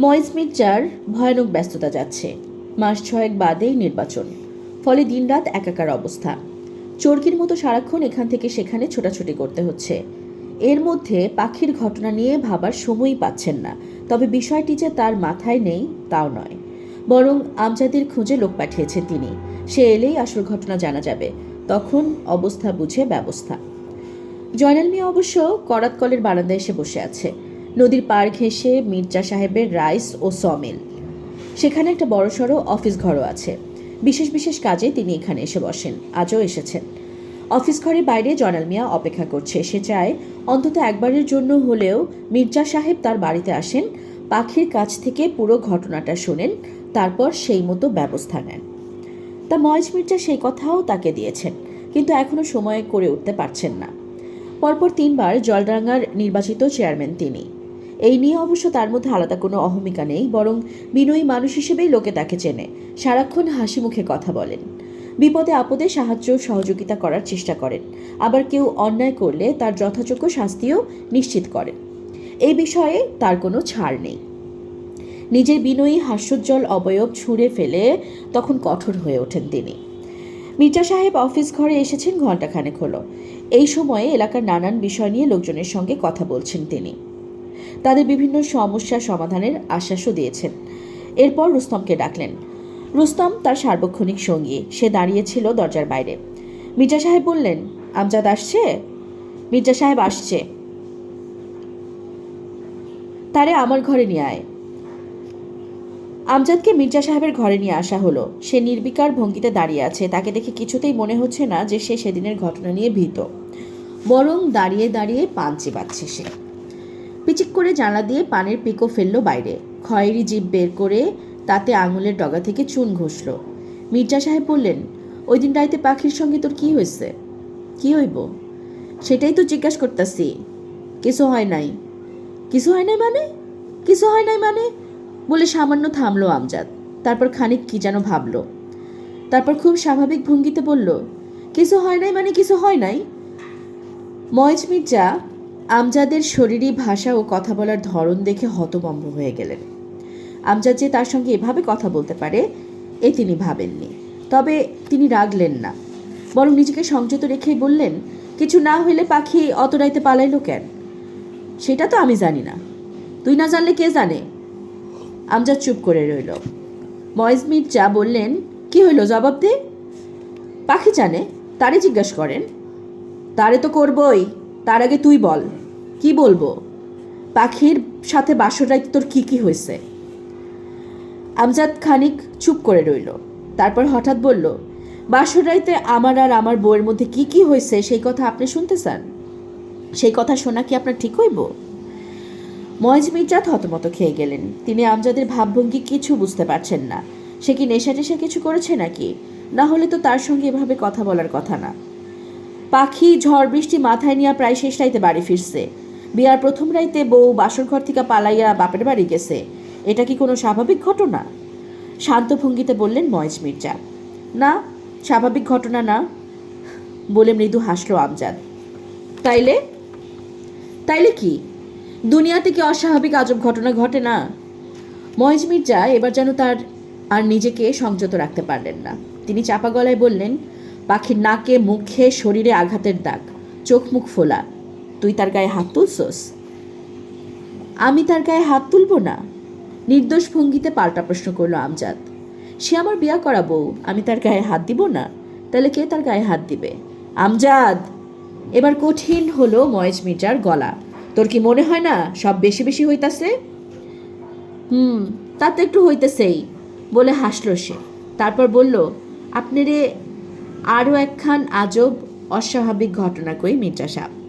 ময়েজ মির্জার ভয়ানক ব্যস্ততা যাচ্ছে। মাস ছয়েক বাদেই নির্বাচন। ফলে দিনরাত একাকার অবস্থা। চরকির মতো সারাক্ষণ এখান থেকে সেখানে ছোটাছুটি করতে হচ্ছে। এর মধ্যে পাখির ঘটনা নিয়ে ভাবার সময়ই পাচ্ছেন না। তবে বিষয়টি যে তার মাথায় নেই, তাও নয়। বরং আমজাদের খুঁজে লোক পাঠিয়েছেন তিনি। সে এলেই আসল ঘটনা জানা যাবে। তখন অবস্থা বুঝে ব্যবস্থা। জয়নাল মিয়া অবশ্য করাতকলের বারান্দায় এসে বসে আছে। নদীর পার ঘেঁষে মির্জা সাহেবের রাইস ও সমিল। সেখানে একটা বড়সড় অফিস ঘরও আছে। বিশেষ বিশেষ কাজে তিনি এখানে এসে বসেন। আজও এসেছেন। অফিস ঘরের বাইরে জয়নাল মিয়া অপেক্ষা করছে। সে চায় অন্তত একবারের জন্য হলেও মির্জা সাহেব তার বাড়িতে আসেন, পাখির কাছ থেকে পুরো ঘটনাটা শোনেন, তারপর সেই মতো ব্যবস্থা নেন। তা ময়েজ মির্জা সেই কথাও তাকে দিয়েছেন, কিন্তু এখনও সময় করে উঠতে পারছেন না। পরপর তিনবার জলডাঙ্গার নির্বাচিত চেয়ারম্যান তিনি। এই নিয়ে অবশ্য তার মধ্যে আলাদা কোনো অহমিকা নেই, বরং বিনয়ী মানুষ হিসেবেই লোকে তাকে চেনে। সারাক্ষণ হাসি মুখে কথা বলেন। বিপদে আপদে সাহায্য সহযোগিতা করার চেষ্টা করেন। আবার কেউ অন্যায় করলে তার যথাযোগ্য শাস্তিও নিশ্চিত করেন। এই বিষয়ে তার কোনো ছাড় নেই। নিজের বিনয়ী হাস্যোজ্জ্বল অবয়ব ছুঁড়ে ফেলে তখন কঠোর হয়ে ওঠেন তিনি। মির্জা সাহেব অফিস ঘরে এসেছেন ঘণ্টাখানেক হলো। এই সময়ে এলাকার নানান বিষয় নিয়ে লোকজনের সঙ্গে কথা বলছেন তিনি। তাদের বিভিন্ন সমস্যা সমাধানের আশ্বাসও দিয়েছেন। এরপর রুস্তমকে ডাকলেন। রুস্তম তার সার্বক্ষণিক সঙ্গী। সে দাঁড়িয়েছিল দরজার বাইরে। মির্জা সাহেব বললেন, আমজাদ আসছে? মির্জা সাহেব আসছে। তারে আমার ঘরে নিয়ে আয়। আমজাদকে মির্জা সাহেবের ঘরে নিয়ে আসা হলো। সে নির্বিকার ভঙ্গিতে দাঁড়িয়ে আছে। তাকে দেখে কিছুতেই মনে হচ্ছে না যে সে সেদিনের ঘটনা নিয়ে ভীত। বরং দাঁড়িয়ে দাঁড়িয়ে পান চিবাচ্ছে সে। পিচিক করে জানলা দিয়ে পানের পিকো ফেলল বাইরে। খয়েরি জিভ বের করে তাতে আঙুলের ডগা থেকে চুন ঘষল। মির্জা সাহেব বললেন, ওই দিন রাইতে পাখির সঙ্গে তোর কি হয়েছে? কি হইব? সেটাই তো জিজ্ঞাসা করতেছি। কিছু হয় নাই। কিছু হয় নাই মানে? কিছু হয় নাই মানে? বলে সামান্য থামলো আমজাদ। তারপর খানিক কি যেন ভাবল। তারপর খুব স্বাভাবিক ভঙ্গিতে বলল, কিছু হয় নাই মানে কিছু হয় নাই? ময়েজ মির্জা আমজাদের শরীরী ভাষা ও কথা বলার ধরন দেখে হতভম্ব হয়ে গেলেন। আমজাদ যে তার সঙ্গে এভাবে কথা বলতে পারে, এ তিনি ভাবেননি। তবে তিনি রাগলেন না। বরং নিজেকে সংযত রেখেই বললেন, কিছু না হইলে পাখি অত রাইতে পালাইলো কেন? সেটা তো আমি জানি না। তুই না জানলে কে জানে? আমজাদ চুপ করে রইল। ময়েজ মির্জা বললেন, কি হইল জবাব দে? পাখি জানে, তারে জিজ্ঞাসা করেন। তারে তো করবই। তার আগে তুই বল, কি বলব? পাখির সাথে বাসরাইতে তোর কি কি হয়েছে? আমজাদ খানিক চুপ করে রইল, তারপর হঠাৎ বলল বাসরাইতে আমার আর আমার বউয়ের মধ্যে কি কি হয়েছে সেই কথা আপনি শুনতে চান? সেই কথা শোনা কি আপনার ঠিক হইব? ময়েজ মির্জা হতমত খেয়ে গেলেন। তিনি আমজাদের ভাবভঙ্গি কিছু বুঝতে পারছেন না। সে কি নেশা টেশা কিছু করেছে নাকি? না হলে তো তার সঙ্গে এভাবে কথা বলার কথা না। পাখি, ঝড়, বৃষ্টি মাথায় নিয়ে প্রায় শেষ রাইতে বাড়ি ফিরছে। বিয়ার প্রথম রাইতে বউ বাসর ঘর থেকে পালাইয়া বাপের বাড়ি গেছে। এটা কি কোনো স্বাভাবিক ঘটনা? শান্ত ভঙ্গিতে বললেন ময়েজ মির্জা। না, স্বাভাবিক ঘটনা না, বলে মৃদু হাসলো আমজাদ। তাইলে? তাইলে কি? দুনিয়াতে কি অস্বাভাবিক আজব ঘটনা ঘটে না? মহেজ মির্জা এবার যেন তার আর নিজেকে সংযত রাখতে পারলেন না। তিনি চাপা গলায় বললেন পাখির নাকে, মুখে, শরীরে আঘাতের দাগ। চোখ মুখ ফোলা। তুই তার গায়ে হাত তুলছস? আমি তার গায়ে হাত তুলব না? নির্দোষ ভঙ্গিতে পাল্টা প্রশ্ন করল আমজাদ। সে আমার বিয়া করা বউ, আমি তার গায়ে হাত দিব না? তাহলে কে তার গায়ে হাত দিবে? আমজাদ! এবার কঠিন হলো ময়েজ মির্জার গলা। তোর কি মনে হয় না সব বেশি বেশি হইতাছে? হুম, তা তো একটু হইতেছেই, বলে হাসলো সে। তারপর বলল, আপনারে আরও একখান আজব অস্বাভাবিক ঘটনা কই মির্জা সাহেব।